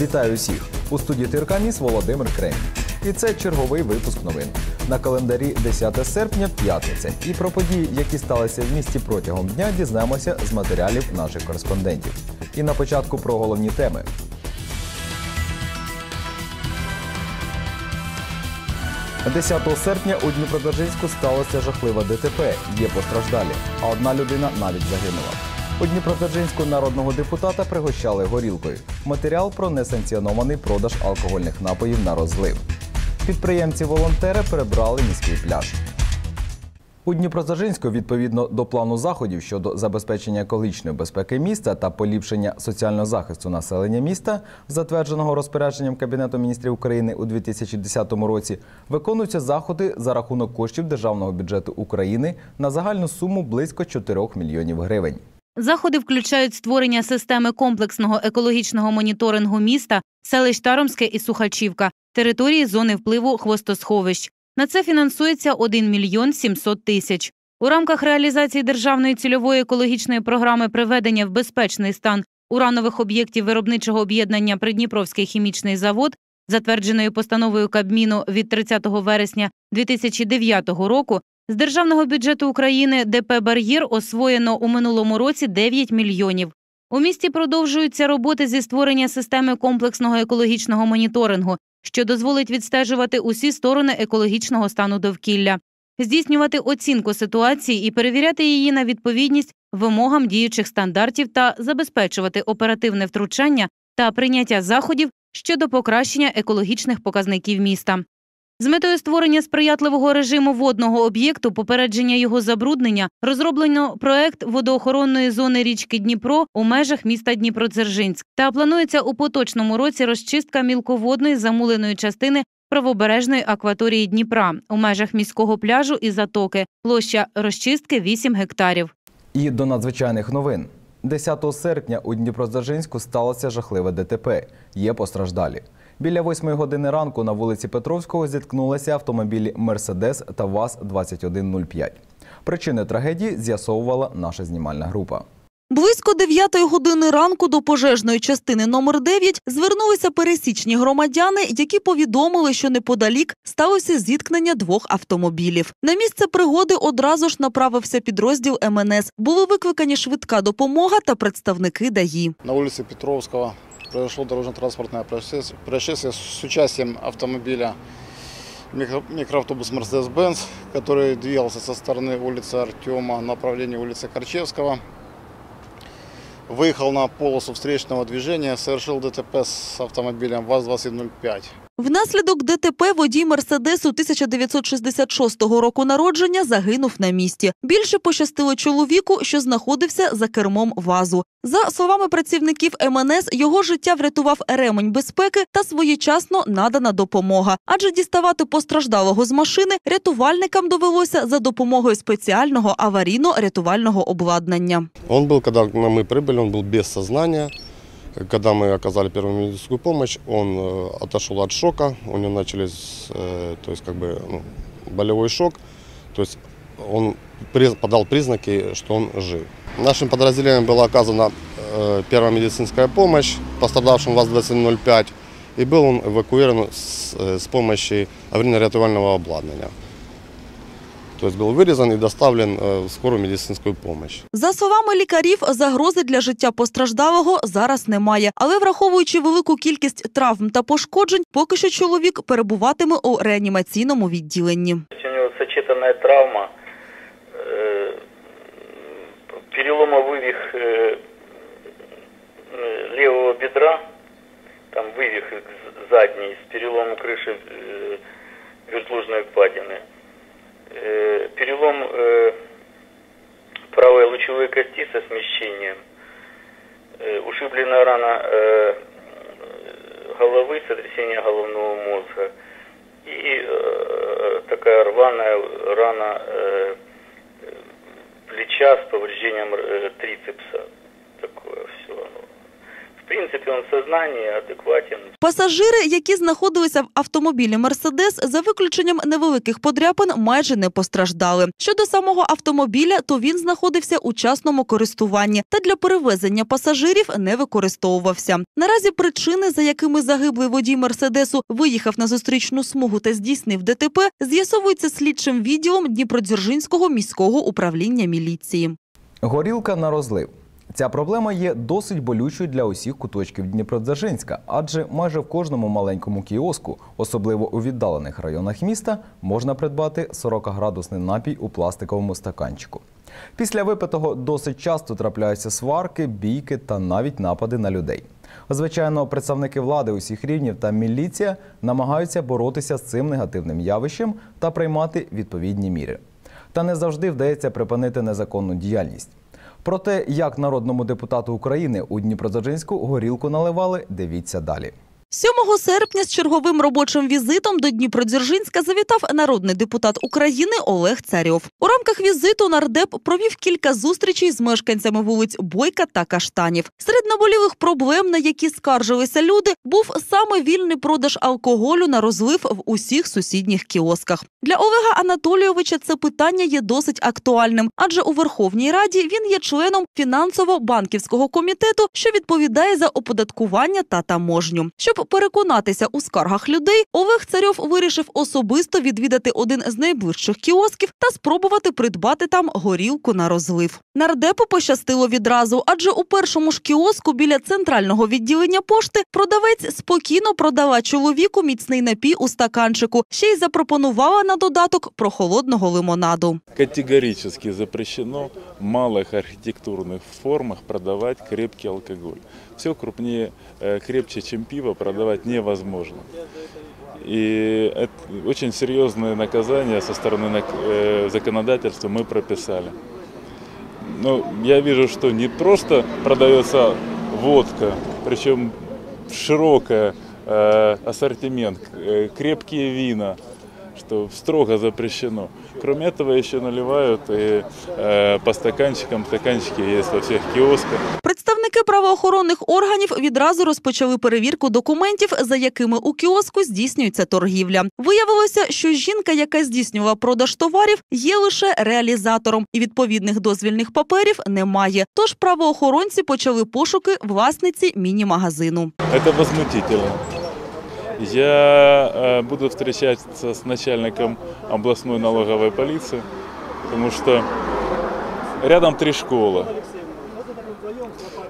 Вітаю усіх! У студії ТРК Ніс Володимир Крейн. І це черговий випуск новин. На календарі 10 серпня, п'ятниця. І про події, які сталися в місті протягом дня, дізнаємося з матеріалів наших кореспондентів. І на початку про головні теми. «10 серпня у Дніпродзержинську сталося жахливе ДТП. Є постраждалі, а одна людина навіть загинула. У Дніпродзержинську народного депутата пригощали горілкою. Матеріал про несанкціонований продаж алкогольних напоїв на розлив. Підприємці-волонтери перебрали міський пляж. У Дніпродзержинську відповідно до плану заходів щодо забезпечення екологічної безпеки міста та поліпшення соціального захисту населення міста, затвердженого розпорядженням Кабінету міністрів України у 2010 році, виконуються заходи за рахунок коштів державного бюджету України на загальну суму близько 4 мільйонів гривень. Заходи включають створення системи комплексного екологічного моніторингу міста, селищ Таромське і Сухачівка, території зони впливу хвостосховищ. На це фінансується 1 мільйон 700 тисяч. У рамках реалізації державної цільової екологічної програми приведення в безпечний стан уранових об'єктів виробничого об'єднання Придніпровський хімічний завод, затвердженою постановою Кабміну від 30 вересня 2009 року, з державного бюджету України ДП Бар'єр освоєно у минулому році 9 мільйонів. У місті продовжуються роботи зі створення системи комплексного екологічного моніторингу, що дозволить відстежувати усі сторони екологічного стану довкілля, здійснювати оцінку ситуації і перевіряти її на відповідність вимогам діючих стандартів та забезпечувати оперативне втручання та прийняття заходів щодо покращення екологічних показників міста. З метою створення сприятливого режиму водного об'єкту, попередження його забруднення, розроблено проект водоохоронної зони річки Дніпро у межах міста Дніпродзержинськ. Та планується у поточному році розчистка мілководної замуленої частини правобережної акваторії Дніпра у межах міського пляжу і затоки. Площа розчистки 8 гектарів. І до надзвичайних новин. 10 серпня у Дніпродзержинську сталося жахливе ДТП. Є постраждалі. Біля 8 години ранку на вулиці Петровського зіткнулися автомобілі Мерседес та ВАЗ-2105. Причини трагедії з'ясовувала наша знімальна група. Близько 9 години ранку до пожежної частини номер 9 звернулися пересічні громадяни, які повідомили, що неподалік сталося зіткнення двох автомобілів. На місце пригоди одразу ж направився підрозділ МНС. Були викликані швидка допомога та представники ДАІ. На улице Петровского произошло дорожно-транспортное происшествие- с участием автомобиля микро- микроавтобус Mercedes-Benz, который двигался со стороны улицы Артема в направлении улицы Корчевского. Выехал на полосу встречного движения, совершил ДТП с автомобилем ВАЗ-2105. Внаслідок ДТП водій Мерседесу 1966 року народження загинув на місці. Більше пощастило чоловіку, що знаходився за кермом вазу. За словами працівників МНС, його життя врятував ремень безпеки та своєчасно надана допомога. Адже діставати постраждалого з машини рятувальникам довелося за допомогою спеціального аварійно-рятувального обладнання. Он был, когда мы прибыли, он был без сознания. Когда мы оказали первую медицинскую помощь, он э, отошел от шока, у него начались, э, то есть как бы ну, болевой шок, то есть он приз- подал признаки, что он жив. Нашим подразделением была оказана э, первая медицинская помощь пострадавшим ВАЗ-2105, и был он эвакуирован с, э, с помощью аварийно-рятувального обладнания. То есть был вырезан и доставлен э, в скорую медицинскую помощь. За словами лікарів, загрози для життя постраждалого зараз немає. Але враховуючи велику кількість травм та пошкоджень, поки що чоловік перебуватиме у реанімаційному відділенні. У него сочетанная травма, э, перелома вывих э, э, левого бедра, там вывих з- задний с переломом крыши Э, перелом э, правой лучевой кости со смещением, э, ушибленная рана э, головы, сотрясение головного мозга и э, такая рваная рана плеча с повреждением трицепса. Все. принципе, он в сознании, адекватен. Пасажири, які знаходилися в автомобілі Мерседес, за виключенням невеликих подряпин, майже не постраждали. Щодо самого автомобіля, то він знаходився у частному користуванні та для перевезення пасажирів не використовувався. Наразі причини, за якими загиблий водій Мерседесу виїхав на зустрічну смугу та здійснив ДТП, з'ясовуються слідчим відділом Дніпродзержинського міського управління міліції. Горілка на розлив. Ця проблема є досить болючою для усіх куточків Дніпродзержинська, адже майже в кожному маленькому кіоску, особливо у віддалених районах міста, можна придбати 40-градусний напій у пластиковому стаканчику. Після випитого досить часто трапляються сварки, бійки та навіть напади на людей. Звичайно, представники влади усіх рівнів та міліція намагаються боротися з цим негативним явищем та приймати відповідні міри. Та не завжди вдається припинити незаконну діяльність. Про те, як народному депутату України у Дніпродзержинську горілку наливали, дивіться далі. 7 серпня з черговим робочим візитом до Дніпродзержинська завітав народний депутат України Олег Царьов. У рамках візиту нардеп провів кілька зустрічей з мешканцями вулиць Бойка та Каштанів. Серед наболілих проблем, на які скаржилися люди, був саме вільний продаж алкоголю на розлив в усіх сусідніх кіосках. Для Олега Анатолійовича це питання є досить актуальним, адже у Верховній Раді він є членом фінансово-банківського комітету, що відповідає за оподаткування та таможню. Щоб переконатися у скаргах людей, Олег Царьов вирішив особисто відвідати один з найближчих кіосків та спробувати придбати там горілку на розлив. Нардепу пощастило відразу, адже у першому ж кіоску біля центрального відділення пошти продавець спокійно продала чоловіку міцний напій у стаканчику, ще й запропонувала на додаток прохолодного лимонаду. Категорически запрещено в малых архитектурных формах продавать крепкий алкоголь. Все крупнее, э, крепче, чем пиво, продавать невозможно. И это очень серьезные наказания со стороны э, законодательства мы прописали. Но я вижу, что не просто продается водка, причем широкая э, ассортимент, крепкие вина, что строго запрещено. Кроме этого еще наливают и э, по стаканчикам, стаканчики есть во всех киосках. Представники правоохоронних органів відразу розпочали перевірку документів, за якими у кіоску здійснюється торгівля. Виявилося, що жінка, яка здійснювала продаж товарів, є лише реалізатором, і відповідних дозвільних паперів немає. Тож правоохоронці почали пошуки власниці міні-магазину. Это возмутительно. Я э, буду встречаться с начальником областной налоговой полиции, потому что рядом три школы.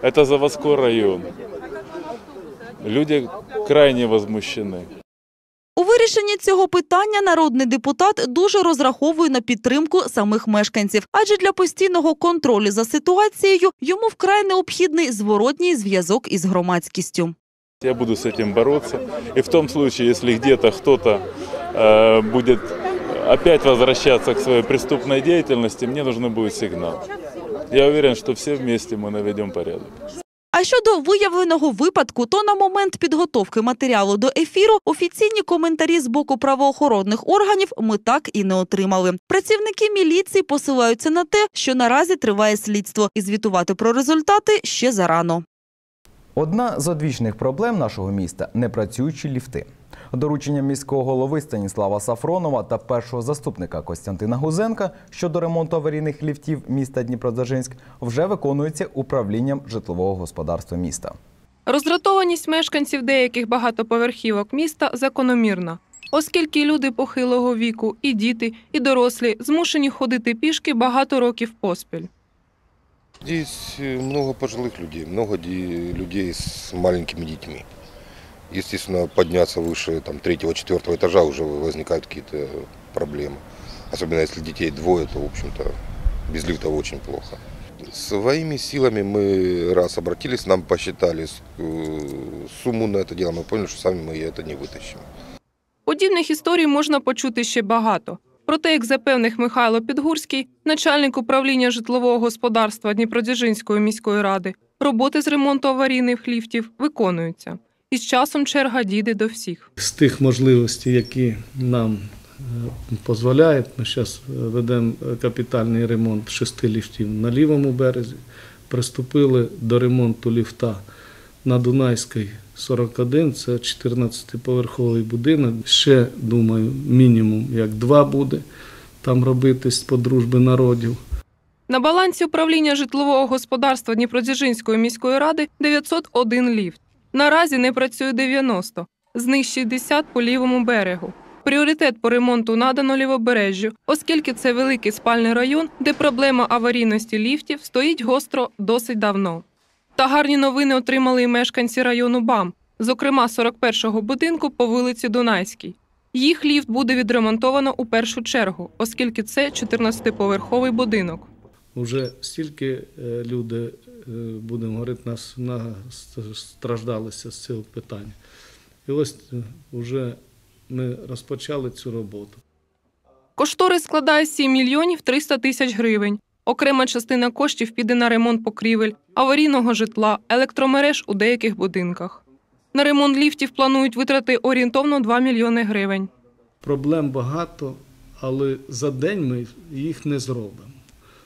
Это заводской район. Люди крайне возмущены. У вирішенні цього питання народний депутат дуже розраховує на підтримку самих мешканців, адже для постійного контролю за ситуацією йому вкрай необхідний зворотній зв'язок із громадськістю. Я буду с этим бороться. И в том случае, если где-то кто-то э, будет опять возвращаться к своей преступной деятельности, мне нужен будет сигнал. Я уверен, что все вместе мы наведем порядок. А щодо виявленого випадку, то на момент підготовки матеріалу до ефіру офіційні коментарі з боку правоохоронних органів ми так і не отримали. Працівники міліції посилаються на те, що наразі триває слідство, і звітувати про результати ще зарано. Одна з одвічних проблем нашого міста непрацюючі ліфти. Дорученням міського голови Станіслава Сафронова та першого заступника Костянтина Гузенка щодо ремонту аварійних ліфтів міста Дніпродзержинськ вже виконується управлінням житлового господарства міста. Роздратованість мешканців деяких багатоповерхівок міста закономірна, оскільки люди похилого віку, і діти, і дорослі змушені ходити пішки багато років поспіль. Здесь э, много пожилых людей, много ди- людей с маленькими детьми. Естественно, подняться выше там, третьего, четвертого этажа уже возникают какие-то проблемы. Особенно если детей двое, то, в общем-то, без лифта очень плохо. Своими силами мы раз обратились, нам посчитали с- э, сумму на это дело, мы поняли, что сами мы это не вытащим. Подібних історій можна почути ще багато. Проте, як запевнив Михайло Підгурський, начальник управління житлового господарства Дніпродзержинської міської ради, роботи з ремонту аварійних ліфтів виконуються. І з часом черга дійде до всіх. з тих можливостей, які нам е, дозволяють. Ми зараз ведемо капітальний ремонт шести ліфтів на лівому березі. Приступили до ремонту ліфта на Дунайській 41, це 14-поверховий будинок. Ще, думаю, мінімум як два буде там робитись по дружбі народів. На балансі управління житлового господарства Дніпродзержинської міської ради 901 ліфт. Наразі не працює 90, з них 60 по лівому берегу. Пріоритет по ремонту надано лівобережжю, оскільки це великий спальний район, де проблема аварійності ліфтів стоїть гостро досить давно. Та гарні новини отримали і мешканці району БАМ, зокрема 41-го будинку по вулиці Дунайській. Їх ліфт буде відремонтовано у першу чергу, оскільки це 14-поверховий будинок. Уже стільки е, люди, е, будемо говорити, нас страждалися з цього питання. І ось вже ми розпочали цю роботу. Кошторис складає 7 мільйонів 300 тисяч гривень. Окрема частина коштів піде на ремонт покрівель, аварійного житла, електромереж у деяких будинках. На ремонт ліфтів планують витрати орієнтовно 2 мільйони гривень. Проблем багато, але за день ми їх не зробимо.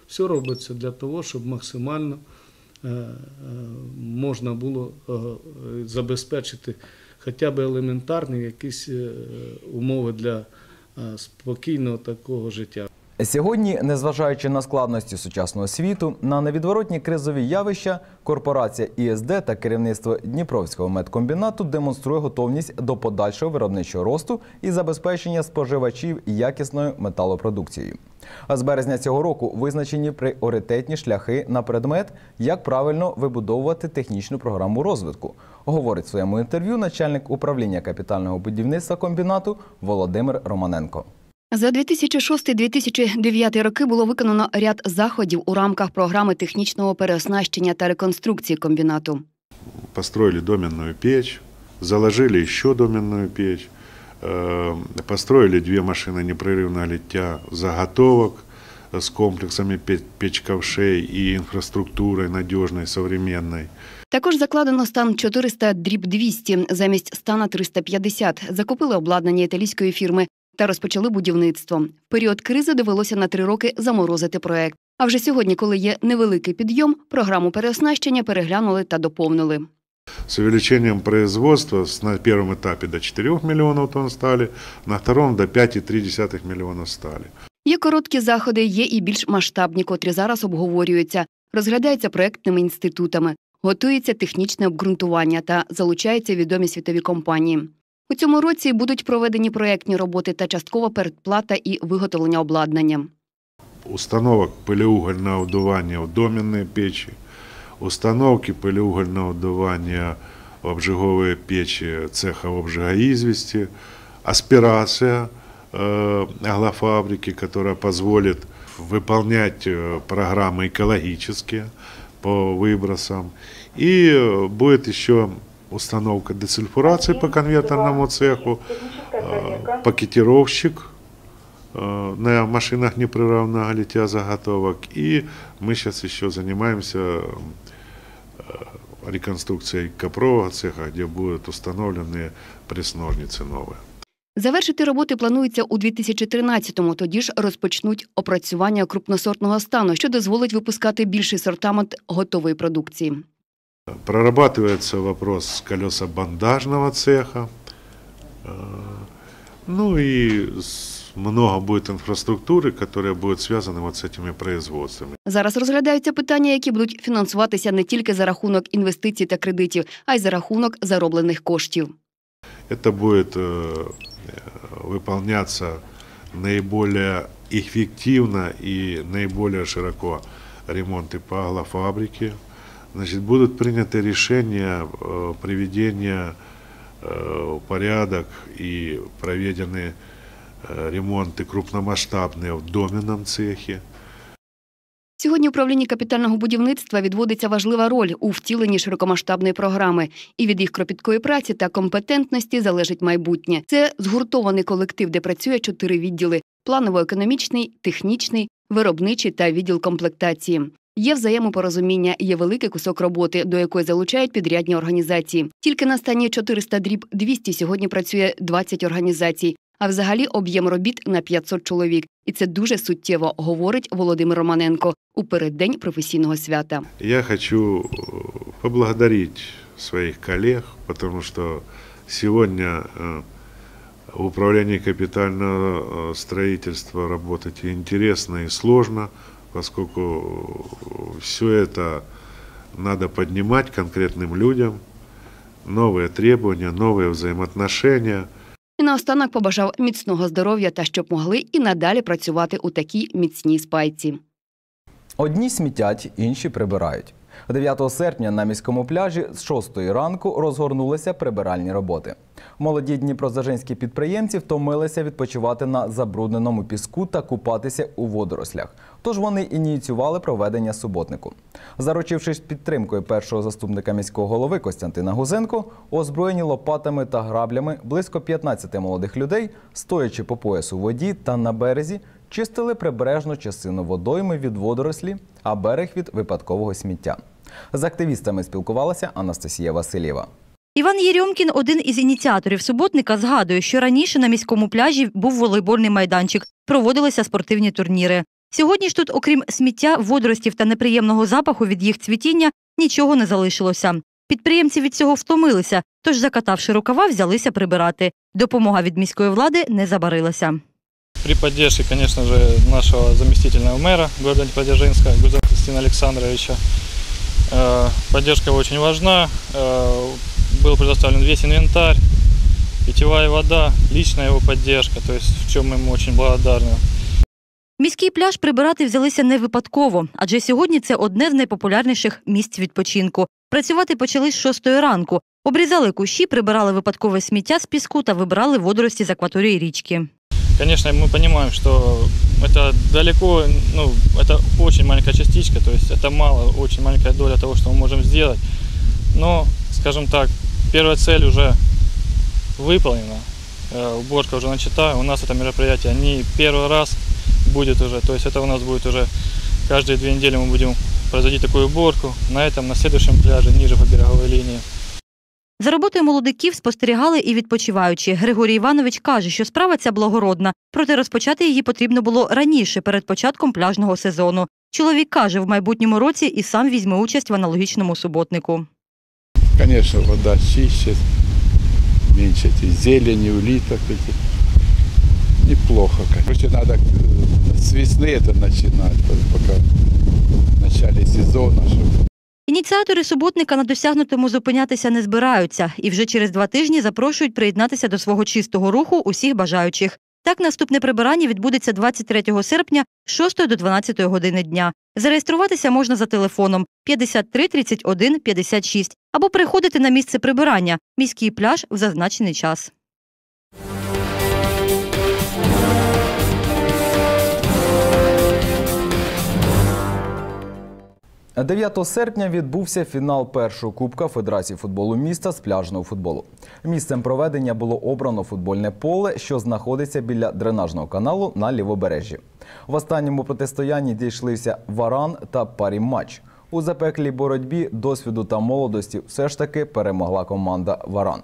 Все робиться для того, щоб максимально е, е, можна було е, забезпечити хоча б елементарні якісь умови для спокійного такого життя. Сьогодні, незважаючи на складності сучасного світу, на невідворотні кризові явища, корпорація ІСД та керівництво Дніпровського медкомбінату демонструє готовність до подальшого виробничого росту і забезпечення споживачів якісною металопродукцією. А з березня цього року визначені пріоритетні шляхи на предмет, як правильно вибудовувати технічну програму розвитку, говорить в своєму інтерв'ю начальник управління капітального будівництва комбінату Володимир Романенко. За 2006-2009 роки було виконано ряд заходів у рамках програми технічного переоснащення та реконструкції комбінату. Построили доменную печь, заложили еще доменную печь, э, построили две машины непрерывного литья заготовок с комплексами пе- печковшей и инфраструктурой надежной, современной. Також закладено стан 400 дріб 200 замість стана 350. Закупили обладнання італійської фірми та розпочали будівництво. В період кризи довелося на три роки заморозити проект. А вже сьогодні, коли є невеликий підйом, програму переоснащення переглянули та доповнили. С увеличением производства на первом этапе до 4 миллионов тонн стали, на втором до 5,3 миллионов стали. Є короткі заходи, є і більш масштабні, котрі зараз обговорюються, розглядаються проектними інститутами, готується технічне обґрунтування та залучаються відомі світові компанії. У цьому році будуть проведені проектні роботи та часткова передплата і виготовлення обладнання. Установок пылеугольного вдувания в доменные печи, установки пылеугольного вдувания в обжиговые печи цеха обжигоизвести, аспирация э, аглофабрики, которая позволит выполнять э, программы экологические по выбросам. И э, будет еще установка десульфурации по конвертерному цеху, э, пакетировщик э, на машинах непрерывного литья заготовок. И мы сейчас еще занимаемся э, реконструкцией копрового цеха, где будут установлены пресс-ножницы новые. Завершити роботи планується у 2013-му, тоді ж розпочнуть опрацювання крупносортного стану, що дозволить випускати більший сортамент готової продукції. Прорабатывается вопрос колесобандажного цеха. Э, Ну и с- много будет инфраструктуры, которая будет связана вот с этими производствами. Зараз розглядаються питання, які будуть фінансуватися не тільки за рахунок інвестицій та кредитів, а й за рахунок зароблених коштів. Это будет э, э, выполняться наиболее эффективно и наиболее широко ремонты по аглофабрике. Значит, будут приняты решения э, приведения э, в порядок и проведены э, ремонты крупномасштабные в доменном цехе. Сьогодні управлінні капітального будівництва відводиться важлива роль у втіленні широкомасштабної програми, і від їх кропіткої праці та компетентності залежить майбутнє. Це згуртований колектив, де працює чотири відділи: планово-економічний, технічний, виробничий та відділ комплектації. Є взаємопорозуміння, є великий кусок роботи, до якої залучають підрядні організації. Тільки на стані 400 дріб 200 сьогодні працює 20 організацій, а взагалі об'єм робіт на 500 чоловік. І це дуже суттєво, говорить Володимир Романенко у переддень професійного свята. Я хочу э, поблагодарить своих коллег, потому что сегодня э, в управлении капитального э, строительства работать и интересно, и сложно, поскольку все это надо поднимать конкретным людям, новые требования, новые взаимоотношения – І наостанок побажав міцного здоров'я та щоб могли і надалі працювати у такій міцній спайці. Одні смітять, інші прибирають. 9 серпня на міському пляжі з 6 ранку розгорнулися прибиральні роботи. Молоді дніпродзержинські підприємці втомилися відпочивати на забрудненому піску та купатися у водорослях. Тож вони ініціювали проведення суботнику. Заручившись підтримкою першого заступника міського голови Костянтина Гузенко, озброєні лопатами та граблями близько 15 молодих людей, стоячи по пояс у воді та на березі, чистили прибережну частину водойми від водорослі, а берег від випадкового сміття. З активістами спілкувалася Анастасія Васильєва. Іван Єрьомкін, один із ініціаторів суботника, згадує, що раніше на міському пляжі був волейбольний майданчик, проводилися спортивні турніри. Сьогодні ж тут, окрім сміття, водоростів та неприємного запаху від їх цвітіння, нічого не залишилося. Підприємці від цього втомилися, тож, закатавши рукава, взялися прибирати. Допомога від міської влади не забарилася. При поддержке, конечно же, нашего заместительного мэра города Днепродзержинска Гузена Кристина Александровича. Э, Поддержка очень важна. Э, Был предоставлен весь инвентарь, питьевая вода, личная его поддержка, то есть в чем мы ему очень благодарны. Міський пляж прибирати взялися не випадково, адже сьогодні це одне з найпопулярніших місць відпочинку. Працювати почали з шостої ранку. Обрізали кущі, прибирали випадкове сміття з піску та вибирали водорості з акваторії річки. Конечно, мы понимаем, что это далеко, ну, это очень маленькая частичка, то есть это мало, очень маленькая доля того, что мы можем сделать. Но, скажем так, первая цель уже выполнена, э, уборка уже начата. У нас это мероприятие не первый раз будет уже, то есть это у нас будет уже каждые две недели мы будем производить такую уборку на этом, на следующем пляже, ниже по береговой линии. За роботою молодиків спостерігали і відпочиваючі. Григорій Іванович каже, що справа ця благородна, проте розпочати її потрібно було раніше, перед початком пляжного сезону. Чоловік каже, в майбутньому році і сам візьме участь в аналогічному суботнику. Конечно, вода чище, меньше этих зелени, улиток этих. Неплохо, короче, надо э, с весны это начинать, пока в начале сезона, чтобы Ініціатори суботника на досягнутому зупинятися не збираються і вже через два тижні запрошують приєднатися до свого чистого руху усіх бажаючих. Так, наступне прибирання відбудеться 23 серпня з 6 до 12 години дня. Зареєструватися можна за телефоном 53 31 56 або приходити на місце прибирання міський пляж в зазначений час. 9 серпня відбувся фінал першого кубка Федерації футболу міста з пляжного футболу. Місцем проведення було обрано футбольне поле, що знаходиться біля дренажного каналу на лівобережжі. В останньому протистоянні дійшлися Варан та Паріматч. У запеклій боротьбі досвіду та молодості все ж таки перемогла команда Варан.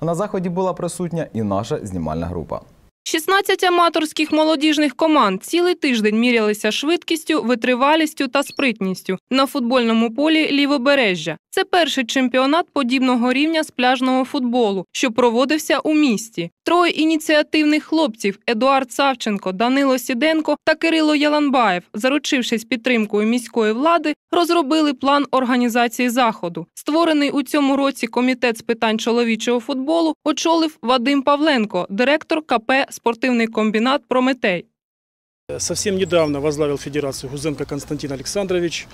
На заході була присутня і наша знімальна група. 16 аматорських молодіжних команд цілий тиждень мірялися швидкістю, витривалістю та спритністю на футбольному полі Лівобережжя. Це перший чемпіонат подібного рівня з пляжного футболу, що проводився у місті. Троє ініціативних хлопців Едуард Савченко, Данило Сіденко та Кирило Яланбаєв, заручившись підтримкою міської влади, розробили план організації заходу. Створений у цьому році комітет з питань чоловічого футболу очолив Вадим Павленко, директор КП «Спортивний комбінат Прометей». Совсем недавно возглавил Федерацию Гузенко Константин Александрович.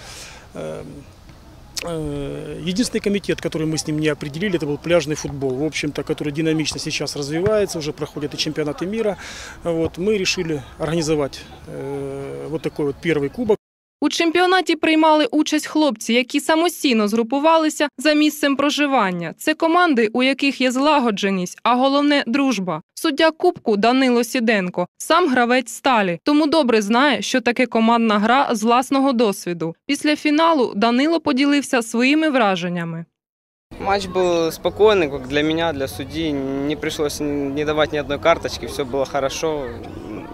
Э, Единственный комитет, который мы с ним не определили, это был пляжный футбол, в общем-то, который динамично сейчас развивается, уже проходят и чемпионаты мира. Вот, мы решили организовать э, вот такой вот первый кубок. У чемпіонаті приймали участь хлопці, які самостійно згрупувалися за місцем проживання. Це команди, у яких є злагодженість, а головне дружба. Суддя Кубку Данило Сіденко, сам гравець сталі, тому добре знає, що таке командна гра з власного досвіду. Після фіналу Данило поділився своїми враженнями. Матч был спокойный, как для меня, для судьи. Не пришлось не давать ни одной карточки, все было хорошо.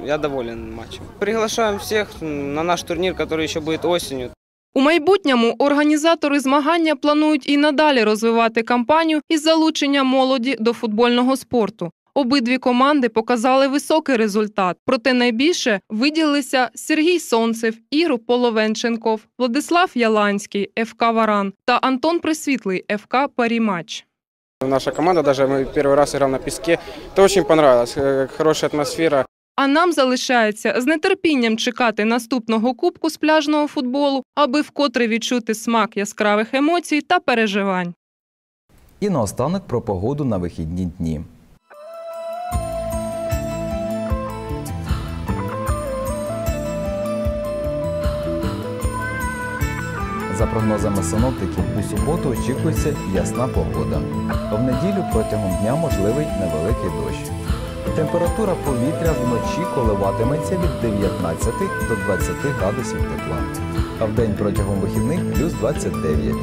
Я доволен матчем. Приглашаем всех на наш турнир, который еще будет осенью. У майбутньому організатори змагання планують і надалі розвивати кампанію із залучення молоді до футбольного спорту. Обидві команди показали високий результат, проте найбільше виділилися Сергій Сонцев, Ігор Половенченков, Владислав Яланський, ФК Варан та Антон Присвітлий, ФК Парімач. Наша команда, даже мы первый раз играл на песке, это очень понравилось, э, хорошая атмосфера. А нам залишається з нетерпінням чекати наступного кубку з пляжного футболу, аби вкотре відчути смак яскравих емоцій та переживань. І наостанок про погоду на вихідні дні. За прогнозами синоптиків, у суботу очікується ясна погода. В неділю протягом дня можливий невеликий дощ. Температура повітря вночі коливатиметься від 19 до 20 градусів тепла, а в день протягом вихідних плюс 29.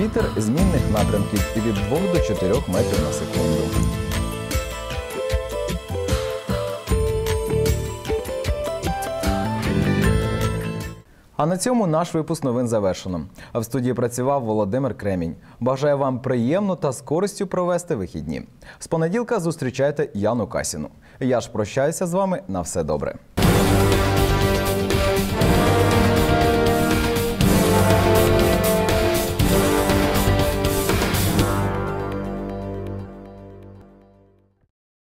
Вітер змінних напрямків від 2 до 4 метрів на секунду. А на цьому наш випуск новин завершено. А в студії працював Володимир Кремінь. Бажаю вам приємно та з користю провести вихідні. З понеділка зустрічайте Яну Касіну. Я ж прощаюся з вами на все добре.